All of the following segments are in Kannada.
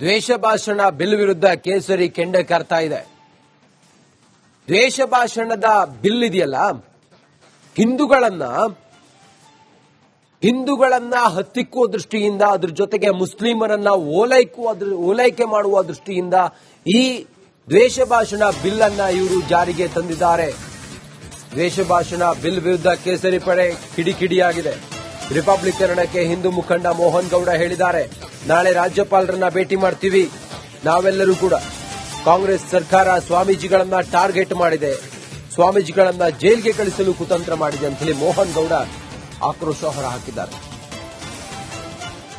ದ್ವೇಷ ಭಾಷಣ ಬಿಲ್ ವಿರುದ್ಧ ಕೇಸರಿ ಕೆಂಡ ಕರ್ತಾ ಇದೆ. ದ್ವೇಷ ಭಾಷಣದ ಬಿಲ್ ಇದೆಯಲ್ಲ? ಹಿಂದೂಗಳನ್ನ ಹಿಂದೂಗಳನ್ನ ಹತ್ತಿಕ್ಕುವ ದೃಷ್ಟಿಯಿಂದ, ಅದ್ರ ಜೊತೆಗೆ ಮುಸ್ಲಿಮರನ್ನ ಓಲೈಕುವ ಓಲೈಕೆ ಮಾಡುವ ದೃಷ್ಟಿಯಿಂದ ಈ ದ್ವೇಷ ಭಾಷಣ ಬಿಲ್ ಅನ್ನ ಇವರು ಜಾರಿಗೆ ತಂದಿದ್ದಾರೆ. ದ್ವೇಷ ಭಾಷಣ ಬಿಲ್ ವಿರುದ್ಧ ಕೇಸರಿ ಪಡೆ ಕಿಡಿಕಿಡಿಯಾಗಿದೆ. ರಿಪಬ್ಲಿಕರಣಕ್ಕೆ ಹಿಂದೂ ಮುಖಂಡ ಮೋಹನ್ ಗೌಡ ಹೇಳಿದ್ದಾರೆ. ನಾಳೆ ರಾಜ್ಯಪಾಲರನ್ನ ಭೇಟಿ ಮಾಡ್ತೀವಿ. ನಾವೆಲ್ಲರೂ ಕೂಡ. ಕಾಂಗ್ರೆಸ್ ಸರ್ಕಾರ ಸ್ವಾಮೀಜಿಗಳನ್ನ ಟಾರ್ಗೆಟ್ ಮಾಡಿದೆ. ಸ್ವಾಮೀಜಿಗಳನ್ನ ಜೈಲ್ಗೆ ಕಳಿಸಲು ಕುತಂತ್ರ ಮಾಡಿದೆ ಅಂತ ಹೇಳಿ ಮೋಹನ್ ಗೌಡ ಆಕ್ರೋಶ ಹೊರಹಾಕಿದ್ದಾರೆ.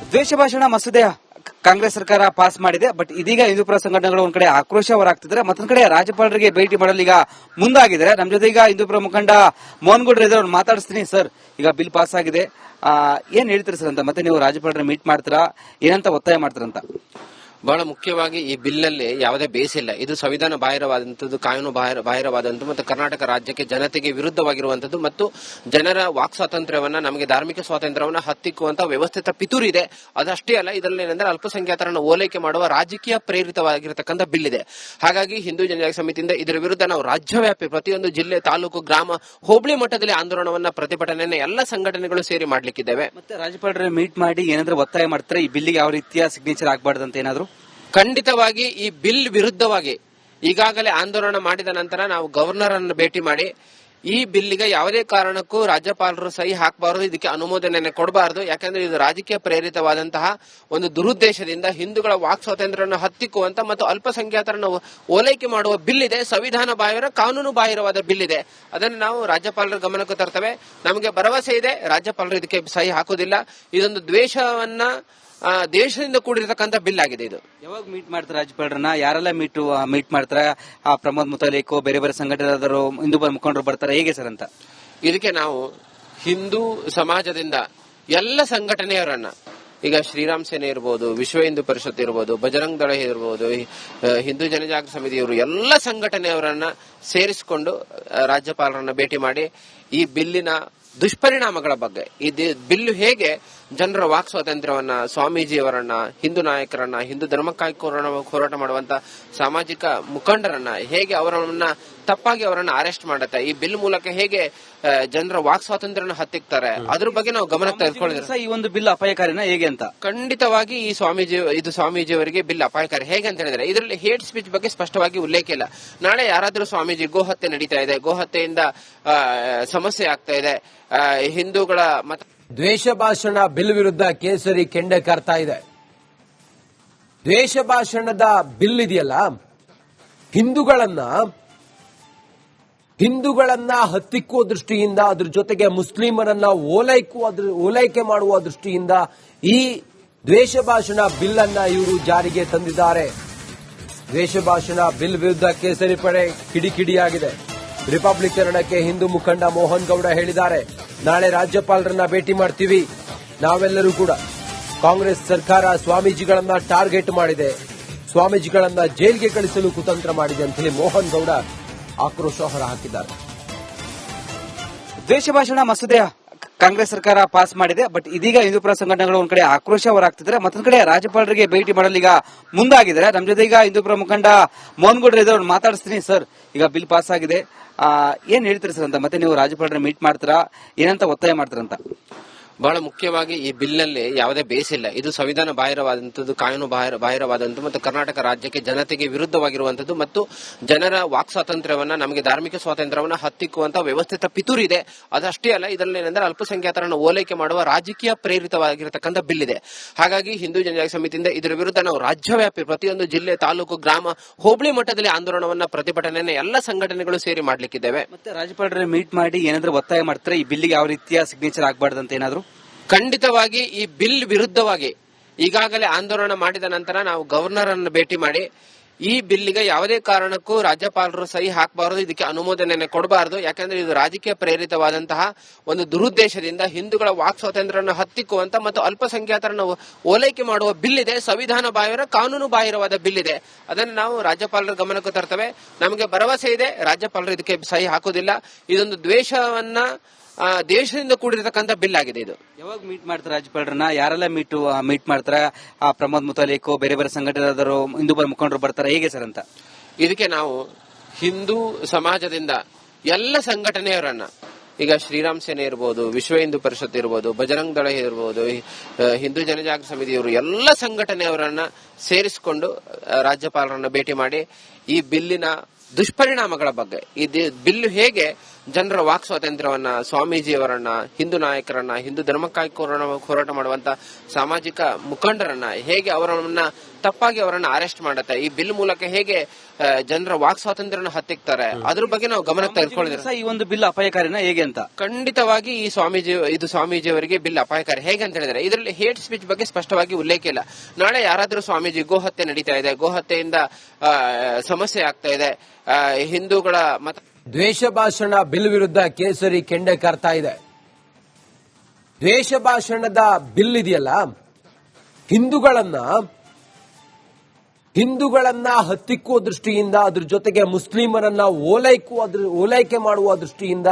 ದ್ವೇಷ ಭಾಷಣ ಮಸೂದೆ ಕಾಂಗ್ರೆಸ್ ಸರ್ಕಾರ ಪಾಸ್ ಮಾಡಿದೆ, ಬಟ್ ಇದೀಗ ಹಿಂದೂಪುರ ಸಂಘಟನೆಗಳು ಒಂದ್ ಕಡೆ ಆಕ್ರೋಶ ಹೊರಾಗ್ತಿದ್ದಾರೆ ಮತ್ತೊಂದ್ ಕಡೆ ರಾಜ್ಯಪಾಲರಿಗೆ ಭೇಟಿ ಮಾಡಲು ಈಗ ಮುಂದಾಗಿದ್ದಾರೆ. ನಮ್ ಜೊತೆ ಈಗ ಹಿಂದೂಪುರ ಮುಖಂಡ ಮೋಹನ್ ಗೌಡ್ರ ಅವ್ರನ್ನ ಮಾತಾಡಿಸ್ತೀನಿ. ಸರ್, ಈಗ ಬಿಲ್ ಪಾಸ್ ಆಗಿದೆ. ಏನ್ ಹೇಳ್ತೀರಿ ಸರ್ ಅಂತ, ಮತ್ತೆ ನೀವು ರಾಜ್ಯಪಾಲರ ಮೀಟ್ ಮಾಡ್ತೀರಾ, ಏನಂತ ಒತ್ತಾಯ ಮಾಡ್ತೀರಂತ ಬಹಳ ಮುಖ್ಯವಾಗಿ ಈ ಬಿಲ್ಲಲ್ಲಿ ಯಾವುದೇ ಬೇಸ್ ಇಲ್ಲ. ಇದು ಸಂವಿಧಾನ ಬಾಹಿರವಾದಂಥದ್ದು, ಕಾನೂನು ಬಾಹಿರ, ಬಾಹಿರವಾದಂಥದ್ದು ಮತ್ತು ಕರ್ನಾಟಕ ರಾಜ್ಯಕ್ಕೆ ಜನತೆಗೆ ವಿರುದ್ಧವಾಗಿರುವಂಥದ್ದು ಮತ್ತು ಜನರ ವಾಕ್ ಸ್ವಾತಂತ್ರ್ಯವನ್ನ, ನಮಗೆ ಧಾರ್ಮಿಕ ಸ್ವಾತಂತ್ರ್ಯವನ್ನ ಹತ್ತಿಕ್ಕುವಂತ ವ್ಯವಸ್ಥಿತ ಪಿತೂರಿ ಇದೆ. ಅದಷ್ಟೇ ಅಲ್ಲ ಇದರಲ್ಲಿ ಏನಂದ್ರೆ ಅಲ್ಪಸಂಖ್ಯಾತರನ್ನು ಓಲೈಕೆ ಮಾಡುವ ರಾಜಕೀಯ ಪ್ರೇರಿತವಾಗಿರತಕ್ಕಂಥ ಬಿಲ್ ಇದೆ. ಹಾಗಾಗಿ ಹಿಂದೂ ಜನಜಾಗೃತಿ ಸಮಿತಿಯಿಂದ ಇದರ ವಿರುದ್ಧ ನಾವು ರಾಜ್ಯವ್ಯಾಪಿ ಪ್ರತಿಯೊಂದು ಜಿಲ್ಲೆ, ತಾಲೂಕು, ಗ್ರಾಮ, ಹೋಬಳಿ ಮಟ್ಟದಲ್ಲಿ ಆಂದೋಲನವನ್ನ, ಪ್ರತಿಭಟನೆಯನ್ನ ಎಲ್ಲ ಸಂಘಟನೆಗಳು ಸೇರಿ ಮಾಡ್ಲಿಕ್ಕಿದ್ದೇವೆ. ಮತ್ತೆ ರಾಜ್ಯಪಾಲರ ಮೀಟ್ ಮಾಡಿ ಏನಾದ್ರೂ ಒತ್ತಾಯ ಮಾಡ್ತಾರೆ? ಈ ಬಿಲ್ಗೆ ಯಾವ ರೀತಿಯ ಸಿಗ್ನೇಚರ್ ಆಗಬಾರ್ದಂತ ಏನಾದ್ರು? ಖಂಡಿತವಾಗಿ ಈ ಬಿಲ್ ವಿರುದ್ಧವಾಗಿ ಈಗಾಗಲೇ ಆಂದೋಲನ ಮಾಡಿದ ನಂತರ ನಾವು ಗವರ್ನರ್ ಅನ್ನು ಭೇಟಿ ಮಾಡಿ ಈ ಬಿಲ್ಲಿಗೆ ಯಾವುದೇ ಕಾರಣಕ್ಕೂ ರಾಜ್ಯಪಾಲರು ಸಹಿ ಹಾಕಬಾರದು, ಇದಕ್ಕೆ ಅನುಮೋದನೆ ಕೊಡಬಾರದು. ಯಾಕಂದ್ರೆ ಇದು ರಾಜಕೀಯ ಪ್ರೇರಿತವಾದಂತಹ ಒಂದು ದುರುದ್ದೇಶದಿಂದ ಹಿಂದೂಗಳ ವಾಕ್ ಸ್ವಾತಂತ್ರ್ಯವನ್ನು ಹತ್ತಿಕ್ಕುವಂತ ಮತ್ತು ಅಲ್ಪಸಂಖ್ಯಾತರನ್ನು ಓಲೈಕೆ ಮಾಡುವ ಬಿಲ್ ಇದೆ ಸಂವಿಧಾನ ಬಾಹಿರ, ಕಾನೂನು ಬಾಹಿರವಾದ ಬಿಲ್ ಇದೆ ಅದನ್ನು ನಾವು ರಾಜ್ಯಪಾಲರ ಗಮನಕ್ಕೆ ತರ್ತವೆ. ನಮಗೆ ಭರವಸೆ ಇದೆ. ರಾಜ್ಯಪಾಲರು ಇದಕ್ಕೆ ಸಹಿ ಹಾಕುವುದಿಲ್ಲ. ಇದೊಂದು ದ್ವೇಷವನ್ನ ದೇಶದಿಂದ ಕೂಡಿರತಕ್ಕಂತ ಬಿಲ್ ಆಗಿದೆ ಇದು. ಯಾವಾಗ ಮೀಟ್ ಮಾಡ್ತಾರೆ ರಾಜ್ಯಪಾಲರನ್ನ? ಯಾರೆಲ್ಲ ಮೀಟ್ ಮೀಟ್ ಮಾಡ್ತಾರೆ? ಆ ಪ್ರಮೋದ್ ಮುತಾಲಿಕೋ ಬೇರೆ ಬೇರೆ ಸಂಘಟನೆದಾರರು ಹಿಂದೂ ಮುಖಂಡರು ಬರ್ತಾರೆ ಹೇಗೆ ಸರ್ ಅಂತ? ಇದಕ್ಕೆ ನಾವು ಹಿಂದೂ ಸಮಾಜದಿಂದ ಎಲ್ಲ ಸಂಘಟನೆಯವರನ್ನ ಈಗ ಶ್ರೀರಾಮ್ ಸೇನೆ ಇರ್ಬೋದು ವಿಶ್ವ ಹಿಂದೂ ಪರಿಷತ್ ಇರ್ಬೋದು ಬಜರಂಗ್ ದಳ ಇರ್ಬೋದು ಹಿಂದೂ ಜನಜಾಗೃತಿ ಸಮಿತಿಯವರು ಎಲ್ಲ ಸಂಘಟನೆಯವರನ್ನ ಸೇರಿಸಿಕೊಂಡು ರಾಜ್ಯಪಾಲರನ್ನ ಭೇಟಿ ಮಾಡಿ ಈ ಬಿಲ್ಲಿನ ದುಷ್ಪರಿಣಾಮಗಳ ಬಗ್ಗೆ ಈ ಬಿಲ್ಲು ಹೇಗೆ ಜನರ ವಾಕ್ ಸ್ವಾತಂತ್ರ್ಯವನ್ನ ಸ್ವಾಮೀಜಿಯವರನ್ನ ಹಿಂದೂ ನಾಯಕರನ್ನ ಹಿಂದೂ ಧರ್ಮಕ್ಕಾಗಿ ಹೋರಾಟ ಮಾಡುವಂತ ಸಾಮಾಜಿಕ ಮುಖಂಡರನ್ನ ಹೇಗೆ ಅವರನ್ನ ತಪ್ಪಾಗಿ ಅವರನ್ನ ಅರೆಸ್ಟ್ ಮಾಡುತ್ತೆ? ಈ ಬಿಲ್ ಮೂಲಕ ಹೇಗೆ ಜನರ ವಾಕ್ ಸ್ವಾತಂತ್ರ್ಯನ ಹತ್ತಿಕ್ತಾರೆ? ಅದ್ರ ಬಗ್ಗೆ ನಾವು ಗಮನ ತೆಗೆದುಕೊಳ್ಳಿದ್ರೆ ಈ ಒಂದು ಬಿಲ್ ಅಪಾಯಕಾರಿನ ಹೇಗೆ ಅಂತ? ಖಂಡಿತವಾಗಿ ಈ ಸ್ವಾಮೀಜಿ ಇದು ಸ್ವಾಮೀಜಿಯವರಿಗೆ ಬಿಲ್ ಅಪಾಯಕಾರಿ. ಹೇಗೆ ಅಂತ ಹೇಳಿದ್ರೆ ಇದರಲ್ಲಿ ಹೇಟ್ ಸ್ಪೀಚ್ ಬಗ್ಗೆ ಸ್ಪಷ್ಟವಾಗಿ ಉಲ್ಲೇಖ ಇಲ್ಲ. ನಾಳೆ ಯಾರಾದ್ರೂ ಸ್ವಾಮೀಜಿ ಗೋಹತ್ಯೆ ನಡೀತಾ ಇದೆ. ಗೋಹತ್ಯೆಯಿಂದ ಆ, ಸಮಸ್ಯೆ ಆಗ್ತಾ ಇದೆ. ಆ, ಹಿಂದೂಗಳ ಮತ ದ್ವೇಷ ಭಾಷಣ ಬಿಲ್ ವಿರುದ್ಧ ಕೇಸರಿ ಕೆಂಡೆ ಕರ್ತಾ ಇದೆ. ದ್ವೇಷ ಭಾಷಣದ ಬಿಲ್ ಇದೆಯಲ್ಲ? ಹಿಂದೂಗಳನ್ನ ಹಿಂದೂಗಳನ್ನ ಹತ್ತಿಕ್ಕುವ ದೃಷ್ಟಿಯಿಂದ, ಅದ್ರ ಜೊತೆಗೆ ಮುಸ್ಲಿಮರನ್ನ ಓಲೈಕುವ ಓಲೈಕೆ ಮಾಡುವ ದೃಷ್ಟಿಯಿಂದ ಈ ದ್ವೇಷ ಭಾಷಣ ಬಿಲ್ ಅನ್ನ ಇವರು ಜಾರಿಗೆ ತಂದಿದ್ದಾರೆ. ದ್ವೇಷ ಭಾಷಣ ಬಿಲ್ ವಿರುದ್ಧ ಕೇಸರಿ ಪಡೆ ಕಿಡಿಕಿಡಿಯಾಗಿದೆ. ರಿಪಬ್ಲಿಕನ್ನಕ್ಕೆ ಹಿಂದೂ ಮುಖಂಡ ಮೋಹನ್ ಗೌಡ ಹೇಳಿದ್ದಾರೆ. ನಾಳೆ ರಾಜ್ಯಪಾಲರನ್ನ ಭೇಟಿ ಮಾಡ್ತೀವಿ. ನಾವೆಲ್ಲರೂ ಕೂಡ ಕಾಂಗ್ರೆಸ್ ಸರ್ಕಾರ ಸ್ವಾಮೀಜಿಗಳನ್ನ ಟಾರ್ಗೆಟ್ ಮಾಡಿದೆ. ಸ್ವಾಮೀಜಿಗಳನ್ನ ಜೈಲಿಗೆ ಕಳಿಸಲು ಕುತಂತ್ರ ಮಾಡಿದೆ ಅಂತ ಹೇಳಿ ಮೋಹನ್ ಗೌಡ ಆಕ್ರೋಶ ಹೊರಹಾಕಿದ್ದಾರೆ ದ್ವೇಷ ಭಾಷಣ ಮಸೂದೆ ಕಾಂಗ್ರೆಸ್ ಸರ್ಕಾರ ಪಾಸ್ ಮಾಡಿದೆ, ಬಟ್ ಇದೀಗ ಹಿಂದೂಪುರ ಸಂಘಟನೆಗಳು ಒಂದ್ ಕಡೆ ಆಕ್ರೋಶ ಹೊರಾಗ್ತಿದ್ದಾರೆ ಮತ್ತೊಂದ್ ಕಡೆ ರಾಜ್ಯಪಾಲರಿಗೆ ಭೇಟಿ ಮಾಡಲು ಈಗ ಮುಂದಾಗಿದ್ದಾರೆ. ನಮ್ ಜೊತೆ ಈಗ ಹಿಂದೂಪುರ ಮುಖಂಡ ಮೋಹನ್ ಗೌಡ್ರ ಇದ್ದಾರೆ, ಅವ್ರನ್ನ ಮಾತಾಡಿಸ್ತೀನಿ ಸರ್. ಈಗ ಬಿಲ್ ಪಾಸ್ ಆಗಿದೆ. ಏನ್ ಹೇಳ್ತೀರಿ ಸರ್ ಅಂತ? ಮತ್ತೆ ನೀವು ರಾಜ್ಯಪಾಲರ ಮೀಟ್ ಮಾಡ್ತೀರಾ? ಏನಂತ ಒತ್ತಾಯ ಮಾಡ್ತೀರಂತ ಬಹಳ ಮುಖ್ಯವಾಗಿ ಈ ಬಿಲ್ನಲ್ಲಿ ಯಾವುದೇ ಬೇಸ್ ಇಲ್ಲ ಇದು ಸಂವಿಧಾನ ಬಾಹಿರವಾದಂಥದ್ದು, ಕಾನೂನು ಬಾಹಿರ ಮತ್ತು ಕರ್ನಾಟಕ ರಾಜ್ಯಕ್ಕೆ ಜನತೆಗೆ ವಿರುದ್ಧವಾಗಿರುವಂಥದ್ದು ಮತ್ತು ಜನರ ವಾಕ್ ಸ್ವಾತಂತ್ರ್ಯವನ್ನ, ನಮಗೆ ಧಾರ್ಮಿಕ ಸ್ವಾತಂತ್ರ್ಯವನ್ನ ಹತ್ತಿಕ್ಕುವಂತ ವ್ಯವಸ್ಥಿತ ಪಿತೂರಿ ಇದೆ. ಅದಷ್ಟೇ ಅಲ್ಲ, ಇದರಲ್ಲಿ ಏನಂದ್ರೆ ಅಲ್ಪಸಂಖ್ಯಾತರನ್ನು ಓಲೈಕೆ ಮಾಡುವ ರಾಜಕೀಯ ಪ್ರೇರಿತವಾಗಿರತಕ್ಕಂಥ ಬಿಲ್ ಇದೆ. ಹಾಗಾಗಿ ಹಿಂದೂ ಜನಜಾತಿ ಸಮಿತಿಯಿಂದ ಇದರ ವಿರುದ್ಧ ನಾವು ರಾಜ್ಯವ್ಯಾಪಿ ಪ್ರತಿಯೊಂದು ಜಿಲ್ಲೆ, ತಾಲೂಕು, ಗ್ರಾಮ, ಹೋಬಳಿ ಮಟ್ಟದಲ್ಲಿ ಆಂದೋಲನವನ್ನ ಪ್ರತಿಭಟನೆಯನ್ನ ಎಲ್ಲ ಸಂಘಟನೆಗಳು ಸೇರಿ ಮಾಡ್ಲಿಕ್ಕಿದ್ದೇವೆ. ಮತ್ತೆ ರಾಜ್ಯಪಾಲರ ಮೀಟ್ ಮಾಡಿ ಏನಾದ್ರೂ ಒತ್ತಾಯ ಮಾಡ್ತಾರೆ? ಈ ಬಿಲ್ಗೆ ಯಾವ ರೀತಿಯ ಸಿಗ್ನೇಚರ್ ಅಂತ ಏನಾದ್ರು? ಖಂಡಿತವಾಗಿ ಈ ಬಿಲ್ ವಿರುದ್ಧವಾಗಿ ಈಗಾಗಲೇ ಆಂದೋಲನ ಮಾಡಿದ ನಂತರ ನಾವು ಗವರ್ನರ್ ಅನ್ನು ಭೇಟಿ ಮಾಡಿ ಈ ಬಿಲ್ಲಿಗೆ ಯಾವುದೇ ಕಾರಣಕ್ಕೂ ರಾಜ್ಯಪಾಲರು ಸಹಿ ಹಾಕಬಾರದು, ಇದಕ್ಕೆ ಅನುಮೋದನೆ ಕೊಡಬಾರದು. ಯಾಕಂದ್ರೆ ಇದು ರಾಜಕೀಯ ಪ್ರೇರಿತವಾದಂತಹ ಒಂದು ದುರುದ್ದೇಶದಿಂದ ಹಿಂದೂಗಳ ವಾಕ್ ಸ್ವಾತಂತ್ರ್ಯವನ್ನು ಹತ್ತಿಕ್ಕುವಂತ ಮತ್ತು ಅಲ್ಪಸಂಖ್ಯಾತರನ್ನು ಓಲೈಕೆ ಮಾಡುವ ಬಿಲ್ ಇದೆ ಸಂವಿಧಾನ ಬಾಹಿರ, ಕಾನೂನು ಬಾಹಿರವಾದ ಬಿಲ್ ಇದೆ ಅದನ್ನು ನಾವು ರಾಜ್ಯಪಾಲರ ಗಮನಕ್ಕೆ ತರ್ತವೆ. ನಮಗೆ ಭರವಸೆ ಇದೆ. ರಾಜ್ಯಪಾಲರು ಇದಕ್ಕೆ ಸಹಿ ಹಾಕುವುದಿಲ್ಲ. ಇದೊಂದು ದ್ವೇಷವನ್ನ ಆ, ದೇಶದಿಂದ ಕೂಡಿರತಕ್ಕಂತ ಬಿಲ್ ಆಗಿದೆ ಇದು. ಯಾವಾಗ ಮೀಟ್ ಮಾಡ್ತಾರೆ ರಾಜ್ಯಪಾಲರನ್ನ ಯಾರೆಲ್ಲ ಮೀಟ್ ಮೀಟ್ ಮಾಡ್ತಾರೆ? ಆ ಪ್ರಮೋದ್ ಮುತಾಲಿಕ್ ಬೇರೆ ಬೇರೆ ಸಂಘಟನೆದವರು ಹಿಂದೂ ಪರ ಮುಖಂಡರು ಬರ್ತಾರೆ. ಹೇಗೆ ಸರ್ ಅಂತ? ಇದಕ್ಕೆ ನಾವು ಹಿಂದೂ ಸಮಾಜದಿಂದ ಎಲ್ಲ ಸಂಘಟನೆಯವರನ್ನ ಈಗ ಶ್ರೀರಾಮ್ ಸೇನೆ ಇರ್ಬೋದು ವಿಶ್ವ ಹಿಂದೂ ಪರಿಷತ್ ಇರ್ಬೋದು ಬಜರಂಗ್ ದಳ ಇರ್ಬೋದು ಆ, ಹಿಂದೂ ಜನಜಾಗೃತಿ ಸಮಿತಿಯವರು ಎಲ್ಲ ಸಂಘಟನೆಯವರನ್ನ ಸೇರಿಸಿಕೊಂಡು ಆ, ರಾಜ್ಯಪಾಲರನ್ನ ಭೇಟಿ ಮಾಡಿ ಈ ಬಿಲ್ಲಿನ ದುಷ್ಪರಿಣಾಮಗಳ ಬಗ್ಗೆ ಈ ದಿ- ಬಿಲ್ಲು ಹೇಗೆ ಜನರ ವಾಕ್ ಸ್ವಾತಂತ್ರ್ಯವನ್ನ ಸ್ವಾಮೀಜಿಯವರನ್ನ ಹಿಂದೂ ನಾಯಕರನ್ನ ಹಿಂದೂ ಧರ್ಮಕ್ಕಾಗಿ ಹೋರಾಟ- ಮಾಡುವಂತ ಸಾಮಾಜಿಕ ಮುಖಂಡರನ್ನ ಹೇಗೆ ಅವರನ್ನ ತಪ್ಪಾಗಿ ಅವರನ್ನ ಅರೆಸ್ಟ್ ಮಾಡುತ್ತೆ ಈ ಬಿಲ್ ಮೂಲಕ ಹೇಗೆ ಜನರ ವಾಕ್ ಸ್ವಾತಂತ್ರ್ಯನ ಹತ್ತಿಕ್ತಾರೆ ಅದ್ರ ಬಗ್ಗೆ ನಾವು ಗಮನ ತೆಗೆದುಕೊಳ್ಳಿದ್ರೆ ಈ ಒಂದು ಬಿಲ್ ಅಪಾಯಕಾರಿನ ಹೇಗೆ ಅಂತ? ಖಂಡಿತವಾಗಿ ಈ ಸ್ವಾಮೀಜಿ ಇದು ಸ್ವಾಮೀಜಿಯವರಿಗೆ ಬಿಲ್ ಅಪಾಯಕಾರಿ. ಹೇಗೆ ಅಂತ ಹೇಳಿದ್ರೆ ಇದರಲ್ಲಿ ಹೇಟ್ ಸ್ಪೀಚ್ ಬಗ್ಗೆ ಸ್ಪಷ್ಟವಾಗಿ ಉಲ್ಲೇಖ ಇಲ್ಲ. ನಾಳೆ ಯಾರಾದ್ರೂ ಸ್ವಾಮೀಜಿ ಗೋಹತ್ಯೆ ನಡೀತಾ ಇದೆ ಗೋಹತ್ಯೆಯಿಂದ ಸಮಸ್ಯೆ ಆಗ್ತಾ ಇದೆ ಆ, ಹಿಂದೂಗಳ ಮತ ದ್ವೇಷ ಭಾಷಣ ಬಿಲ್ ವಿರುದ್ಧ ಕೇಸರಿ ಕೆಂಡೆ ಕರ್ತಾ ಇದೆ. ದ್ವೇಷ ಭಾಷಣದ ಬಿಲ್ ಇದೆಯಲ್ಲ? ಹಿಂದೂಗಳನ್ನ ಹಿಂದೂಗಳನ್ನ ಹತ್ತಿಕ್ಕುವ ದೃಷ್ಟಿಯಿಂದ, ಅದ್ರ ಜೊತೆಗೆ ಮುಸ್ಲಿಮರನ್ನ ಓಲೈಕುವ ಓಲೈಕೆ ಮಾಡುವ ದೃಷ್ಟಿಯಿಂದ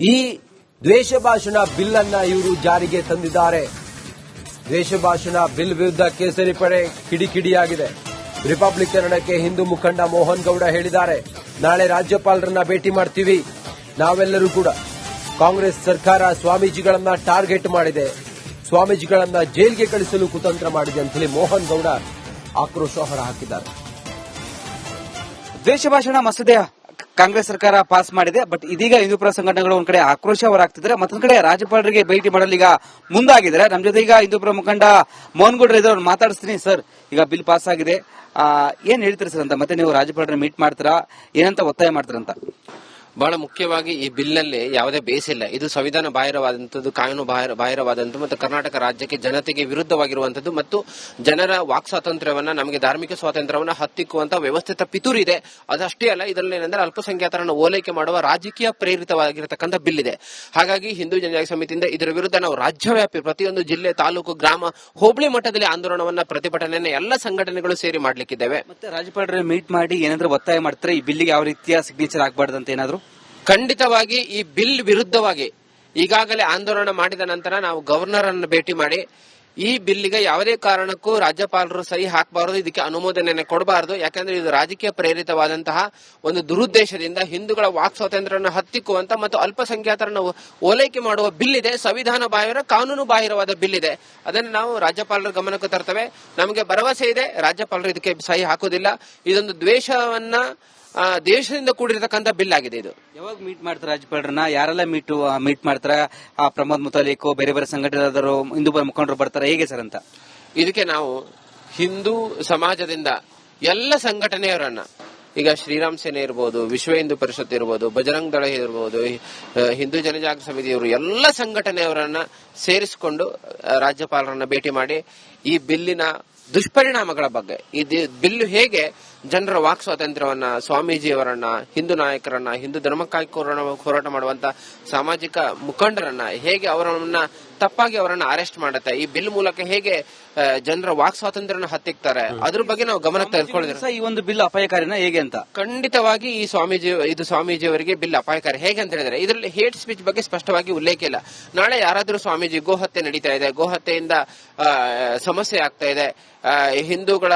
ಈ ದ್ವೇಷ ಭಾಷಣ ಬಿಲ್ ಅನ್ನ ಇವರು ಜಾರಿಗೆ ತಂದಿದ್ದಾರೆ. ದ್ವೇಷ ಭಾಷಣ ಬಿಲ್ ವಿರುದ್ಧ ಕೇಸರಿ ಪಡೆ ಕಿಡಿಕಿಡಿಯಾಗಿದೆ. ರಿಪಬ್ಲಿಕ್ ಕನ್ನಡಕ್ಕೆ ಹಿಂದೂ ಮುಖಂಡ ಮೋಹನ್ ಗೌಡ ಹೇಳಿದ್ದಾರೆ. ನಾಳೆ ರಾಜ್ಯಪಾಲರನ್ನ ಭೇಟಿ ಮಾಡ್ತೀವಿ. ನಾವೆಲ್ಲರೂ ಕೂಡ ಕಾಂಗ್ರೆಸ್ ಸರ್ಕಾರ ಸ್ವಾಮೀಜಿಗಳನ್ನ ಟಾರ್ಗೆಟ್ ಮಾಡಿದೆ. ಸ್ವಾಮೀಜಿಗಳನ್ನ ಜೈಲ್ಗೆ ಕಳಿಸಲು ಕುತಂತ್ರ ಮಾಡಿದೆ ಅಂತ ಹೇಳಿ ಮೋಹನ್ ಗೌಡ ಆಕ್ರೋಶ ಹೊರಹಾಕಿದ್ದಾರೆ ದ್ವೇಷ ಭಾಷಣ ಮಸೂದೆ ಕಾಂಗ್ರೆಸ್ ಸರ್ಕಾರ ಪಾಸ್ ಮಾಡಿದೆ ಬಟ್ ಇದೀಗ ಹಿಂದೂಪುರ ಸಂಘಟನೆಗಳು ಒಂದ್ ಕಡೆ ಆಕ್ರೋಶ ಹೊರಾಗ್ತಿದ್ದಾರೆ ಮತ್ತೊಂದ್ ಕಡೆ ರಾಜ್ಯಪಾಲರಿಗೆ ಭೇಟಿ ಮಾಡಲು ಈಗ ಮುಂದಾಗಿದ್ರೆ ನಮ್ ಜೊತೆ ಈಗ ಹಿಂದೂಪುರ ಮುಖಂಡ ಮೋಹನ್ ಗೌಡ್ರ ಇದ್ರು ಮಾತಾಡಿಸ್ತೀನಿ ಸರ್. ಈಗ ಬಿಲ್ ಪಾಸ್ ಆಗಿದೆ. ಏನ್ ಹೇಳ್ತೀರಿ ಸರ್ ಅಂತ? ಮತ್ತೆ ನೀವು ರಾಜ್ಯಪಾಲರ ಮೀಟ್ ಮಾಡ್ತೀರಾ? ಏನಂತ ಒತ್ತಾಯ ಮಾಡ್ತೀರಂತ ಬಹಳ ಮುಖ್ಯವಾಗಿ ಈ ಬಿಲ್ನಲ್ಲಿ ಯಾವುದೇ ಬೇಸ್ ಇಲ್ಲ. ಇದು ಸಂವಿಧಾನ ಬಾಹಿರವಾದಂಥದ್ದು, ಕಾನೂನು ಬಾಹಿರ, ಬಾಹಿರವಾದಂಥದ್ದು ಮತ್ತು ಕರ್ನಾಟಕ ರಾಜ್ಯಕ್ಕೆ ಜನತೆಗೆ ವಿರುದ್ಧವಾಗಿರುವಂತದ್ದು ಮತ್ತು ಜನರ ವಾಕ್ ಸ್ವಾತಂತ್ರ್ಯವನ್ನ, ನಮಗೆ ಧಾರ್ಮಿಕ ಸ್ವಾತಂತ್ರ್ಯವನ್ನ ಹತ್ತಿಕ್ಕುವಂತಹ ವ್ಯವಸ್ಥಿತ ಪಿತೂರಿ ಇದೆ. ಅದಷ್ಟೇ ಅಲ್ಲ, ಇದರಲ್ಲಿ ಏನಂದ್ರೆ ಅಲ್ಪಸಂಖ್ಯಾತರನ್ನು ಓಲೈಕೆ ಮಾಡುವ ರಾಜಕೀಯ ಪ್ರೇರಿತವಾಗಿರತಕ್ಕಂಥ ಬಿಲ್ ಇದೆ. ಹಾಗಾಗಿ ಹಿಂದೂ ಜನಜಾತಿ ಸಮಿತಿಯಿಂದ ಇದರ ವಿರುದ್ಧ ನಾವು ರಾಜ್ಯವ್ಯಾಪಿ ಪ್ರತಿಯೊಂದು ಜಿಲ್ಲೆ, ತಾಲೂಕು, ಗ್ರಾಮ, ಹೋಬಳಿ ಮಟ್ಟದಲ್ಲಿ ಆಂದೋಲನವನ್ನ, ಪ್ರತಿಭಟನೆಯನ್ನು ಎಲ್ಲ ಸಂಘಟನೆಗಳು ಸೇರಿ ಮಾಡ್ಲಿಕ್ಕಿದ್ದೇವೆ. ಮತ್ತೆ ರಾಜ್ಯಪಾಲರ ಮೀಟ್ ಮಾಡಿ ಏನಾದ್ರೂ ಒತ್ತಾಯ ಮಾಡ್ತಾರೆ? ಈ ಬಿಲ್ಗೆ ಯಾವ ರೀತಿಯ ಸಿಗ್ನೇಚರ್ ಅಂತ ಏನಾದ್ರು? ಖಂಡಿತವಾಗಿ ಈ ಬಿಲ್ ವಿರುದ್ಧವಾಗಿ ಈಗಾಗಲೇ ಆಂದೋಲನ ಮಾಡಿದ ನಂತರ ನಾವು ಗವರ್ನರ್ ಅನ್ನು ಭೇಟಿ ಮಾಡಿ ಈ ಬಿಲ್ಗೆ ಯಾವುದೇ ಕಾರಣಕ್ಕೂ ರಾಜ್ಯಪಾಲರು ಸಹಿ ಹಾಕಬಾರದು, ಇದಕ್ಕೆ ಅನುಮೋದನೆ ಕೊಡಬಾರದು. ಯಾಕಂದ್ರೆ ಇದು ರಾಜಕೀಯ ಪ್ರೇರಿತವಾದಂತಹ ಒಂದು ದುರುದ್ದೇಶದಿಂದ ಹಿಂದೂಗಳ ವಾಕ್ ಸ್ವಾತಂತ್ರ್ಯವನ್ನು ಹತ್ತಿಕ್ಕುವಂತ ಮತ್ತು ಅಲ್ಪಸಂಖ್ಯಾತರನ್ನು ಓಲೈಕೆ ಮಾಡುವ ಬಿಲ್ ಇದೆ ಸಂವಿಧಾನ ಬಾಹಿರ, ಕಾನೂನು ಬಾಹಿರವಾದ ಬಿಲ್ ಇದೆ ಅದನ್ನು ನಾವು ರಾಜ್ಯಪಾಲರ ಗಮನಕ್ಕೆ ತರ್ತವೆ. ನಮಗೆ ಭರವಸೆ ಇದೆ. ರಾಜ್ಯಪಾಲರು ಇದಕ್ಕೆ ಸಹಿ ಹಾಕುವುದಿಲ್ಲ. ಇದೊಂದು ದ್ವೇಷವನ್ನ ಆ, ದೇಶದಿಂದ ಕೂಡಿರತಕ್ಕಂತ ಬಿಲ್ ಆಗಿದೆ ಇದು. ಯಾವಾಗ ಮೀಟ್ ಮಾಡ್ತಾರೆ ರಾಜ್ಯಪಾಲರನ್ನ ಯಾರೆಲ್ಲ ಮೀಟ್ ಮೀಟ್ ಮಾಡ್ತಾರೆ? ಆ ಪ್ರಮೋದ್ ಮುತಾಲಿಕ್ ಬೇರೆ ಬೇರೆ ಸಂಘಟನೆದವರು ಹಿಂದೂ ಪರ ಮುಖಂಡರು ಬರ್ತಾರೆ? ಹೇಗೆ ಸರ್ ಅಂತ? ಇದಕ್ಕೆ ನಾವು ಹಿಂದೂ ಸಮಾಜದಿಂದ ಎಲ್ಲ ಸಂಘಟನೆಯವರನ್ನ ಈಗ ಶ್ರೀರಾಮ್ ಸೇನೆ ಇರ್ಬೋದು ವಿಶ್ವ ಹಿಂದೂ ಪರಿಷತ್ ಇರ್ಬೋದು ಬಜರಂಗ್ ದಳ ಇರ್ಬೋದು ಆ, ಹಿಂದೂ ಜನಜಾಗೃತಿ ಸಮಿತಿಯವರು ಎಲ್ಲ ಸಂಘಟನೆಯವರನ್ನ ಸೇರಿಸಿಕೊಂಡು ಆ, ರಾಜ್ಯಪಾಲರನ್ನ ಭೇಟಿ ಮಾಡಿ ಈ ಬಿಲ್ಲಿನ ದುಷ್ಪರಿಣಾಮಗಳ ಬಗ್ಗೆ ಈ ದಿ- ಬಿಲ್ಲು ಹೇಗೆ ಜನರ ವಾಕ್ ಸ್ವಾತಂತ್ರ್ಯವನ್ನ ಸ್ವಾಮೀಜಿಯವರನ್ನ ಹಿಂದೂ ನಾಯಕರನ್ನ ಹಿಂದೂ ಧರ್ಮಕ್ಕಾಗಿ ಹೋರಾಟ- ಮಾಡುವಂತ ಸಾಮಾಜಿಕ ಮುಖಂಡರನ್ನ ಹೇಗೆ ಅವರನ್ನ ತಪ್ಪಾಗಿ ಅವರನ್ನ ಅರೆಸ್ಟ್ ಮಾಡುತ್ತೆ ಈ ಬಿಲ್ ಮೂಲಕ ಹೇಗೆ ಜನರ ವಾಕ್ ಸ್ವಾತಂತ್ರ್ಯನ ಹತ್ತಿಕ್ತಾರೆ ಅದ್ರ ಬಗ್ಗೆ ನಾವು ಗಮನ ತೆಗೆದುಕೊಳ್ಳಿದ್ರೆ ಈ ಒಂದು ಬಿಲ್ ಅಪಾಯಕಾರಿನ ಹೇಗೆ ಅಂತ? ಖಂಡಿತವಾಗಿ ಈ ಸ್ವಾಮೀಜಿ ಇದು ಸ್ವಾಮೀಜಿಯವರಿಗೆ ಬಿಲ್ ಅಪಾಯಕಾರಿ. ಹೇಗೆ ಅಂತ ಹೇಳಿದ್ರೆ ಇದರಲ್ಲಿ ಹೇಟ್ ಸ್ಪೀಚ್ ಬಗ್ಗೆ ಸ್ಪಷ್ಟವಾಗಿ ಉಲ್ಲೇಖ ಇಲ್ಲ. ನಾಳೆ ಯಾರಾದ್ರೂ ಸ್ವಾಮೀಜಿ ಗೋಹತ್ಯೆ ನಡೀತಾ ಇದೆ ಗೋಹತ್ಯೆಯಿಂದ ಸಮಸ್ಯೆ ಆಗ್ತಾ ಇದೆ ಹಿಂದೂಗಳ